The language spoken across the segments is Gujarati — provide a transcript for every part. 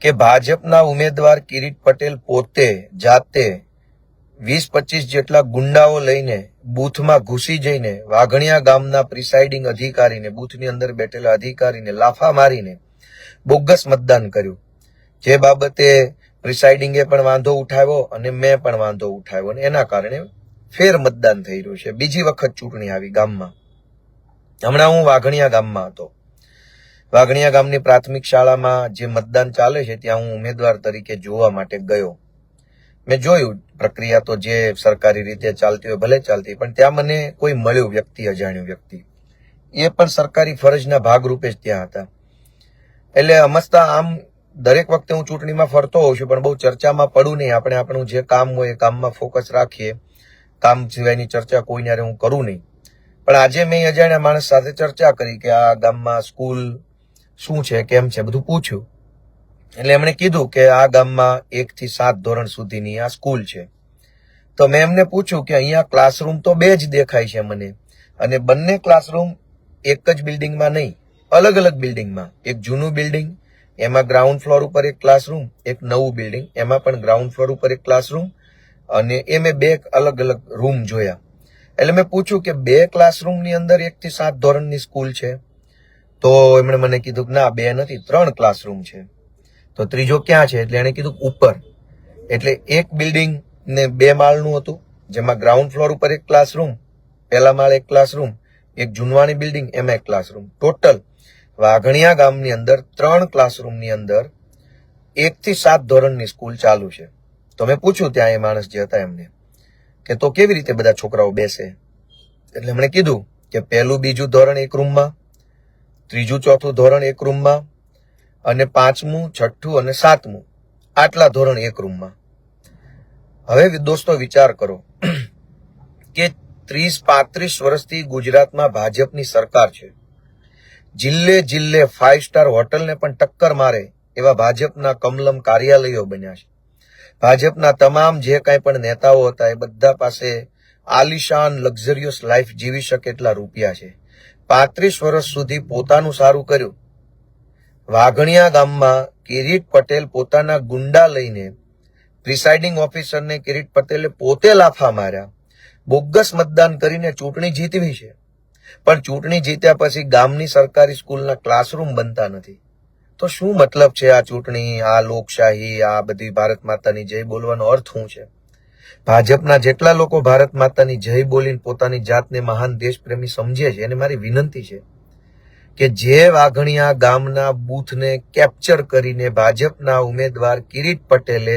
કે ભાજપના ઉમેદવાર કિરીટ પટેલ પોતે જાતે વીસ પચીસ જેટલા ગુંડાઓ લઈને બૂથમાં ઘૂસી જઈને વાઘણિયા ગામના પ્રિસાઇડિંગ અધિકારીને, બૂથની અંદર બેઠેલા અધિકારીને લાફા મારીને બોગસ મતદાન કર્યું. જે બાબતે પ્રિસાઇડિંગે પણ વાંધો ઉઠાવ્યો અને મેં પણ વાંધો ઉઠાવ્યો અને એના કારણે ફેર મતદાન થઈ રહ્યું છે. બીજી વખત ચૂંટણી આવી ગામમાં. હમણાં હું વાઘણિયા ગામમાં હતો. વાઘણિયા ગામની પ્રાથમિક શાળામાં જે મતદાન ચાલે છે, ત્યાં હું ઉમેદવાર તરીકે જોવા માટે ગયો. મેં જોયું, પ્રક્રિયા તો જે સરકારી રીતે ચાલતી હોય, ભલે ચાલતી પણ ત્યાં મને કોઈ મળ્યું વ્યક્તિ, અજાણ્યું વ્યક્તિ. એ પણ સરકારી ફરજના ભાગરૂપે જ ત્યાં હતા. એટલે અમસ્તા આમ દરેક વખતે હું ચૂંટણીમાં ફરતો હોઉં છું, પણ બહુ ચર્ચામાં પડું નહીં. આપણે આપણું જે કામ હોય એ કામમાં ફોકસ રાખીએ. કામ સિવાયની ચર્ચા કોઈને હું કરું નહીં. પણ આજે મેં અજાણ્યા માણસ સાથે ચર્ચા કરી કે આ ગામમાં સ્કૂલ શું છે, કેમ છે, બધું પૂછ્યું. એટલે એમણે કીધું કે આ ગામમાં એક થી સાત ધોરણ સુધીની આ સ્કૂલ છે. તો મેં એમને પૂછ્યું કે અહીંયા ક્લાસરૂમ તો બે જ દેખાય છે મને. અને બંને ક્લાસરૂમ એક જ બિલ્ડિંગમાં નહીં, અલગ અલગ બિલ્ડિંગમાં એક જૂનું બિલ્ડિંગ એમાં ગ્રાઉન્ડ ફ્લોર ઉપર એક ક્લાસરૂમ એક નવું બિલ્ડિંગ એમાં પણ ગ્રાઉન્ડ ફ્લોર ઉપર એક ક્લાસરૂમ અને એ મેં બે અલગ અલગ રૂમ જોયા. એટલે મેં પૂછ્યું કે બે ક્લાસરૂમની અંદર એક થી સાત ધોરણની સ્કૂલ છે? તો એમણે મને કીધું કે ના, બે નથી, ત્રણ ક્લાસરૂમ છે. તો ત્રીજો ક્યાં છે? એટલે એણે કીધું ઉપર. એટલે એક બિલ્ડિંગ ને બે માળનું હતું, જેમાં ગ્રાઉન્ડ ફ્લોર ઉપર એક ક્લાસરૂમ પહેલા માળ એક ક્લાસરૂમ એક જૂનવાણી બિલ્ડિંગ એમાં એક ક્લાસરૂમ ટોટલ વાઘણિયા ગામની અંદર ત્રણ ક્લાસરૂમની અંદર એકથી સાત ધોરણની સ્કૂલ ચાલુ છે. તો મેં પૂછ્યું ત્યાં એ માણસ જે હતા એમને કે તો કેવી રીતે બધા છોકરાઓ બેસે? એટલે એમણે કીધું કે પહેલું બીજું ધોરણ એક રૂમમાં ત્રીજું, ચોથું ધોરણ એક રૂમમાં અને પાંચમું, છઠ્ઠું અને સાતમું. આટલા ધોરણ એક રૂમમાં. હવે દોસ્તો, વિચાર કરો કે ત્રીસ, પાંત્રીસ વર્ષથી ગુજરાતમાં ભાજપની સરકાર છે. જિલ્લે જિલ્લે ફાઇવ સ્ટાર હોટલને પણ ટક્કર મારે એવા ભાજપના કમલમ કાર્યાલયો બન્યા છે. ભાજપના તમામ જે કાંઈ પણ નેતાઓ હતા એ બધા પાસે આલિશાન, લક્ઝરિયસ લાઈફ જીવી શકે એટલા રૂપિયા છે. પાંત્રીસ વર્ષ સુધી પોતાનું સારું કર્યું. વાઘણિયા ગામમાં કિરીટ પટેલ પોતાના ગુંડા લઈને પ્રિસાઇડિંગ ઓફિસરને કિરીટ પટેલે પોતે લાફા માર્યા. બોગસ મતદાન કરીને ચૂંટણી જીતવી છે. પણ ચૂંટણી જીત્યા પછી ગામની સરકારી સ્કૂલના ક્લાસરૂમ બનતા નથી. તો શું મતલબ છે આ ચૂંટણી? આ લોકશાહી, આ બધી ભારત માતાની જય બોલવાનો અર્થ શું છે? ભાજપના જેટલા લોકો ભારત માતાની જય બોલીને પોતાની જાતને મહાન દેશપ્રેમી સમજે છે, એને મારી વિનંતી છે કે જે વાઘણિયા ગામના બૂથને કેપ્ચર કરીને ભાજપના ઉમેદવાર કિરીટ પટેલે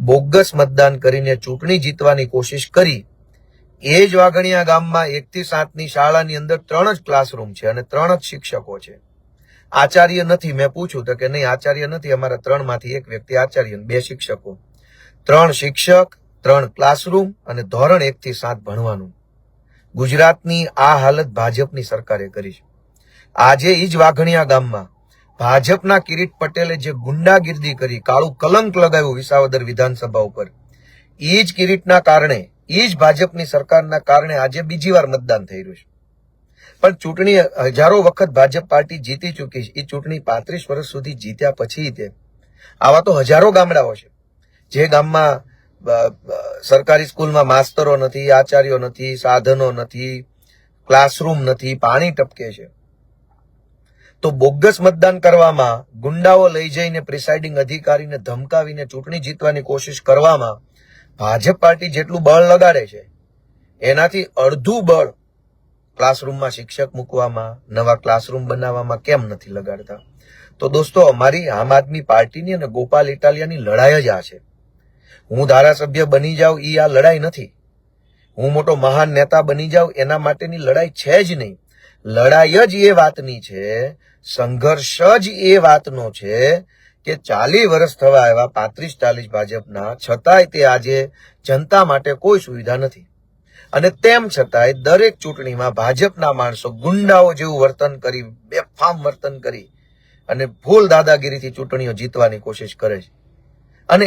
બોગસ મતદાન કરીને ચૂંટણી જીતવાની કોશિશ કરી, એ જ વાઘણિયા ગામમાં એકથી સાતની શાળાની અંદર ત્રણ જ ક્લાસરૂમ છે અને ત્રણ જ શિક્ષકો છે. આચાર્ય નથી, મેં પૂછ્યું તો કે નહીં, આચાર્ય નથી, અમારા ત્રણમાંથી એક વ્યક્તિ આચાર્ય, બે શિક્ષકો. ત્રણ શિક્ષક ત્રણ ક્લાસરૂમ અને ધોરણ એક થી સાત ભણવાનું. ગુજરાતની આ હાલત ભાજપની સરકારે કરી છે. આજે ઈ જ વાઘણિયા ગામમાં ભાજપના કિરીટ પટેલે જે ગુંડાગીર્દી કરી, કાળું કલંક લગાવ્યું વિસાવદર વિધાનસભા ઉપર એ જ કિરીટના કારણે એ જ ભાજપની સરકારના કારણે આજે બીજી વાર મતદાન થઈ રહ્યું છે. પણ ચૂંટણી હજારો વખત ભાજપ પાર્ટી જીતી ચૂકી છે. એ ચૂંટણી પાંત્રીસ વર્ષ સુધી જીત્યા પછી તે. આવા તો હજારો ગામડાઓ છે. જે ગામમાં સરકારી સ્કૂલમાં માસ્તરો નથી, આચાર્યો નથી, સાધનો નથી, ક્લાસરૂમ નથી, પાણી ટપકે છે. તો બોગસ મતદાન કરવામાં, ગુંડાઓ લઈ જઈને પ્રિસાઇડિંગ અધિકારીને ધમકાવીને ચૂંટણી જીતવાની કોશિશ કરવામાં, ભાજપ પાર્ટી જેટલું બળ લગાડે છે, એનાથી અડધું બળ ક્લાસરૂમમાં શિક્ષક મૂકવામાં, નવા ક્લાસરૂમ બનાવવામાં કેમ નથી લગાડતા? તો દોસ્તો, અમારી આમ આદમી પાર્ટીની અને ગોપાલ ઇટાલિયાની લડાઈ જ આ છે. હું ધારાસભ્ય બની જાઉં એ આ લડાઈ નથી. હું મોટો મહાન નેતા બની જાઉં, એના માટેની લડાઈ છે જ નહીં. લડાઈ જ એ વાતની છે, સંઘર્ષ જ એ વાતનો છે કે ચાલી વર્ષ થવા આવ્યા, પાંત્રીસ ચાલીસ ભાજપના, છતાંય તે આજે જનતા માટે કોઈ સુવિધા નથી. અને તેમ છતાંય દરેક ચૂંટણીમાં ભાજપના માણસો ગુંડાઓ જેવું વર્તન કરી, બેફામ વર્તન કરી અને ફૂલ દાદાગીરીથી ચૂંટણીઓ જીતવાની કોશિશ કરે છે. અને